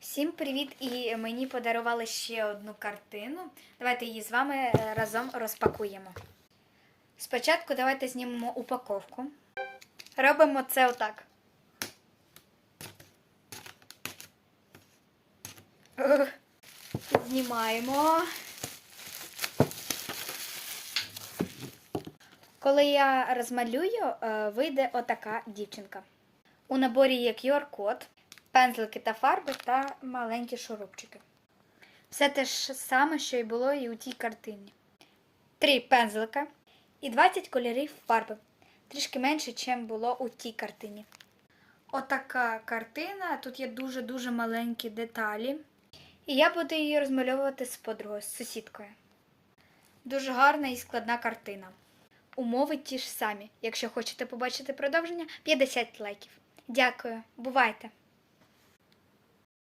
Всім привіт! І мені подарували ще одну картину. Давайте її з вами е, разом розпакуємо. Спочатку давайте знімемо упаковку. Робимо це отак. Знімаємо. Коли я розмалюю, е, вийде отака дівчинка. У наборі є QR-код, пензлики та фарби та маленькі шурупчики. Все те ж саме, що й було і у тій картині. Три пензлика і 20 кольорів фарби. Трішки менше, ніж було у тій картині. Отака картина. Тут є дуже-дуже маленькі деталі. І я буду її розмальовувати з подругою, з сусідкою. Дуже гарна і складна картина. Умови ті ж самі. Якщо хочете побачити продовження, 50 лайків. Дякую, бувайте!